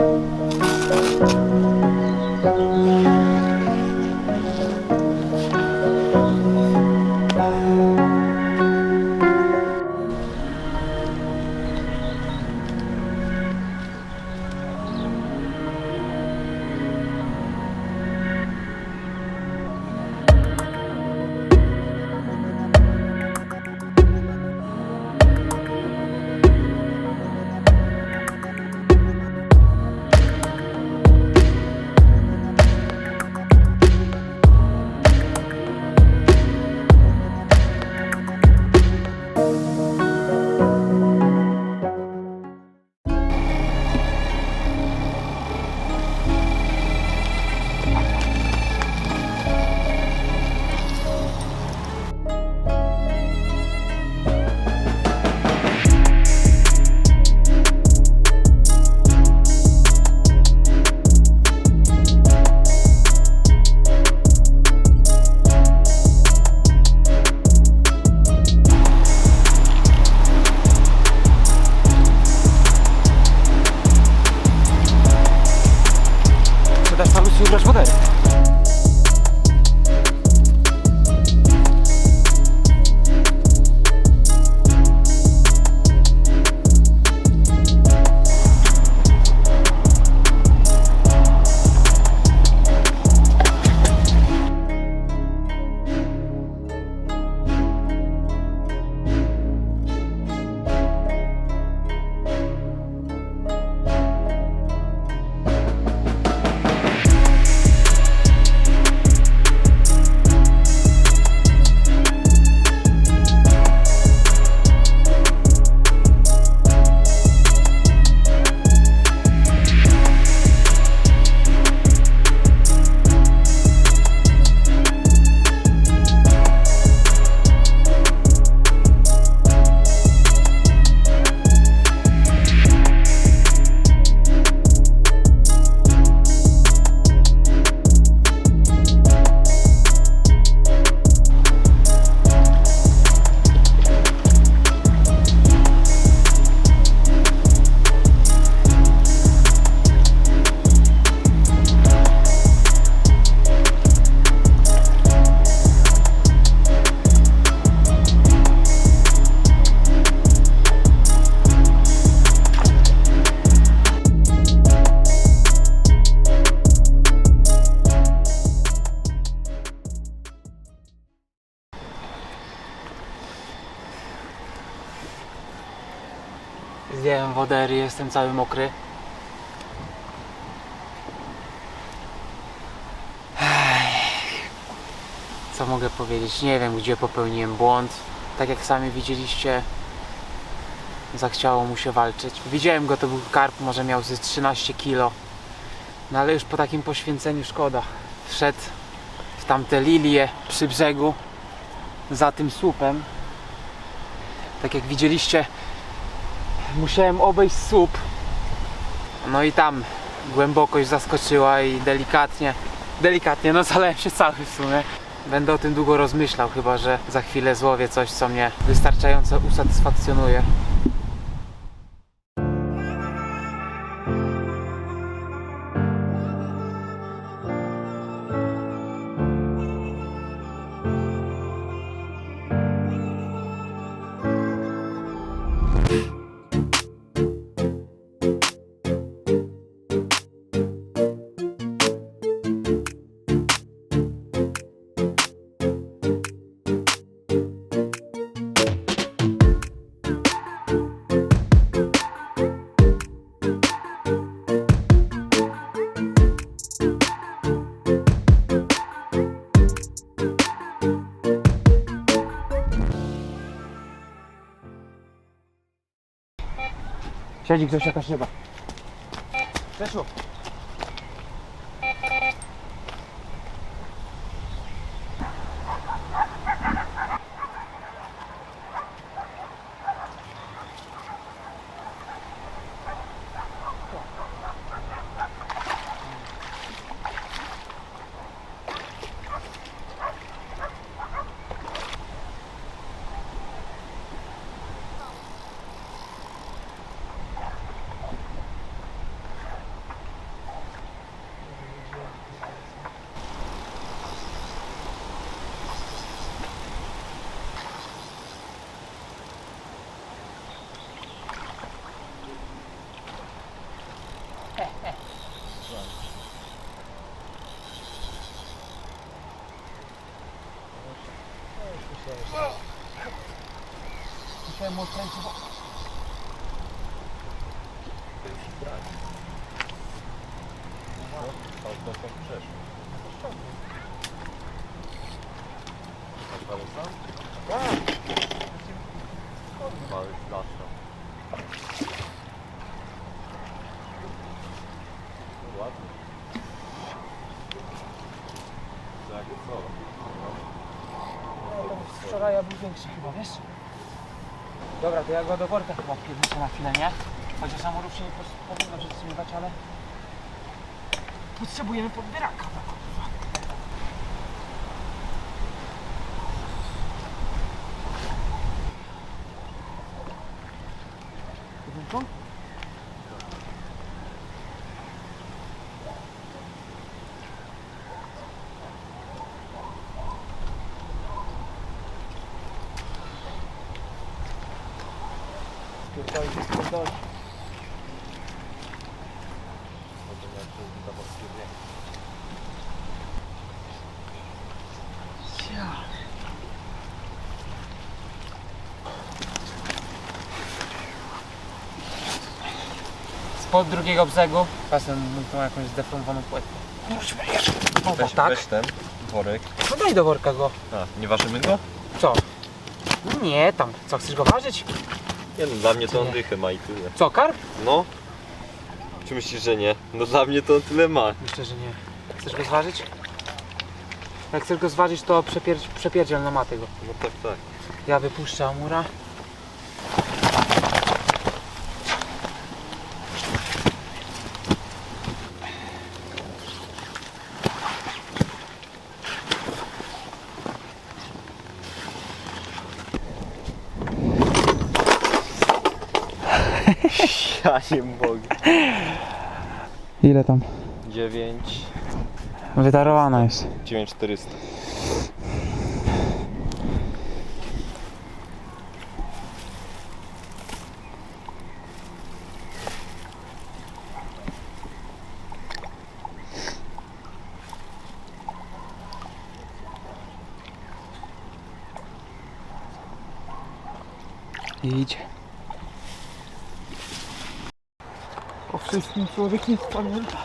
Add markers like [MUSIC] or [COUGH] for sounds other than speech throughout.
Thank you. Zdjąłem wodery, jestem cały mokry. Co mogę powiedzieć? Nie wiem, gdzie popełniłem błąd. Tak jak sami widzieliście, zachciało mu się walczyć. Widziałem go, to był karp, może miał ze 13 kilo. No ale już po takim poświęceniu szkoda. Wszedł w tamte lilie przy brzegu, za tym słupem. Tak jak widzieliście, musiałem obejść słup. No i tam głębokość zaskoczyła i delikatnie, delikatnie, no zalałem się cały w sumie. Będę o tym długo rozmyślał, chyba że za chwilę złowię coś, co mnie wystarczająco usatysfakcjonuje. Siedzi ktoś jakaś ryba. Weszło. Mu odkręcić bo... Mały zlasta. Ładnie. To jak co? Wczoraj ja był większy chyba, wiesz? Dobra, to ja go do worka chyba wpierdolę na chwilę, nie? Chociaż samolot się nie pos- powinno przetrzymywać, ale... Potrzebujemy podbieraka. kurwa. Jedynką? Pierdolić jest pierdolić. Potem jak to jest zawodki wie. Ja. Spod drugiego brzegu czasem tą jakąś zdeformowaną płytę. O, Weź, tak? weź ten worek. No daj do worka go. A, nie ważymy go? Co? No nie, tam. Co, chcesz go ważyć? Nie no, dla mnie to on dychę ma i tyle. Co, karp? No? Czy myślisz, że nie? No dla mnie to on tyle ma. Myślę, że nie. Chcesz go zważyć? Jak chcesz go zważyć, to przepier przepierdziel na matę go. No tak, tak. Ja wypuszczę Amura. Ja nie mogę. Ile tam? 9, Wydarowana jest. 9400. Idź. O wszystkim człowiek nie pamięta.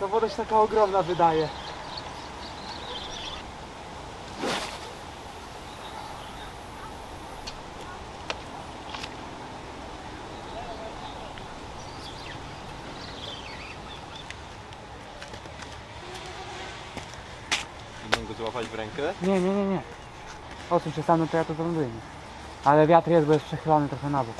Ta woda się taka ogromna wydaje. Złapać w rękę? Nie, nie, nie, nie. Odsuń się sam, no to ja to wyląduję. nie? Ale wiatr jest, bo jest przechylony trochę na bok.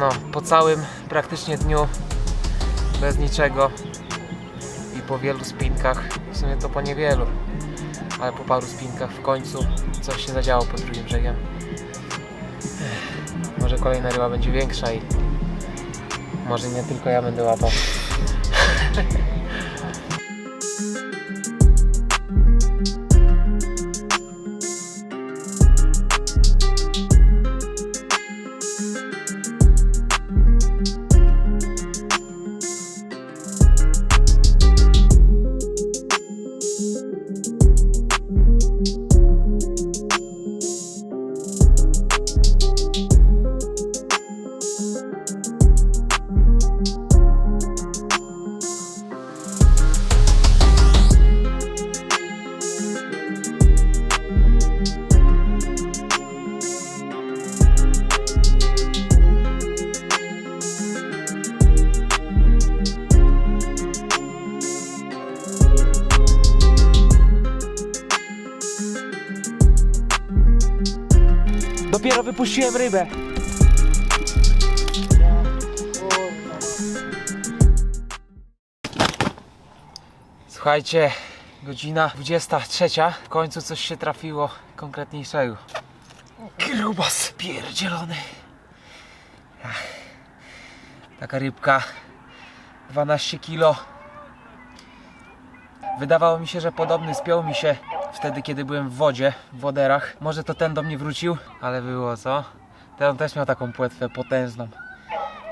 No, po całym praktycznie dniu bez niczego i po wielu spinkach, w sumie to po niewielu, ale po paru spinkach w końcu coś się zadziało pod drugim brzegiem. Może kolejna ryba będzie większa i może nie tylko ja będę łapał. [LAUGHS] Dopiero wypuściłem rybę. Słuchajcie, godzina 23. W końcu coś się trafiło konkretniejszego. Grubas pierdzielony. Taka rybka 12 kilo. Wydawało mi się, że podobny spiął mi się wtedy, kiedy byłem w wodzie, w woderach. Może to ten do mnie wrócił, ale było co? Ten też miał taką płetwę potężną.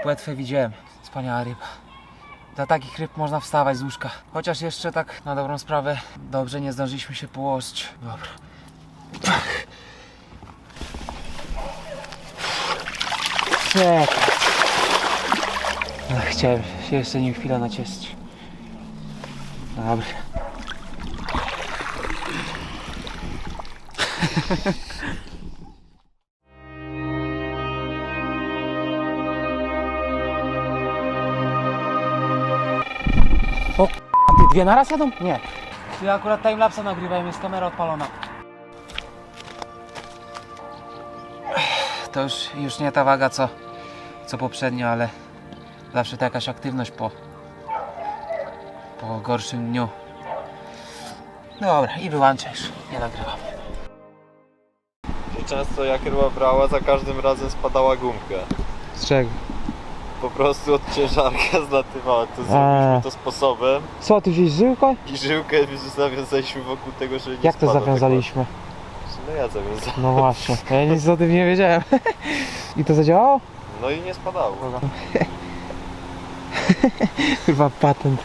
Płetwę widziałem. Wspaniała ryba. Dla takich ryb można wstawać z łóżka. Chociaż jeszcze tak na dobrą sprawę dobrze nie zdążyliśmy się położyć. Dobra. Czekaj. Chciałem się jeszcze nim chwilę nacieszyć. Dobra. [LAUGHS] O k***a, ty dwie naraz jadą? Nie. Ja akurat timelapsa nagrywałem, jest kamera odpalona. To już, już nie ta waga co, co poprzednio, ale zawsze to jakaś aktywność po, po gorszym dniu. Dobra, i wyłączę już, nie nagrywam. Często jak ryba brała, za każdym razem spadała gumka. Z czego? Po prostu od ciężarka [LAUGHS] zlatywała. To zrobiliśmy to sposobem Co, ty wziąłeś żyłkę? i żyłkę zawiązaliśmy wokół tego, że nie Jak to zawiązaliśmy? Tak no ja zawiązałem. No właśnie, [LAUGHS] ja nic o tym nie wiedziałem. I to zadziałało? No i nie spadało. [LAUGHS] Chyba patent.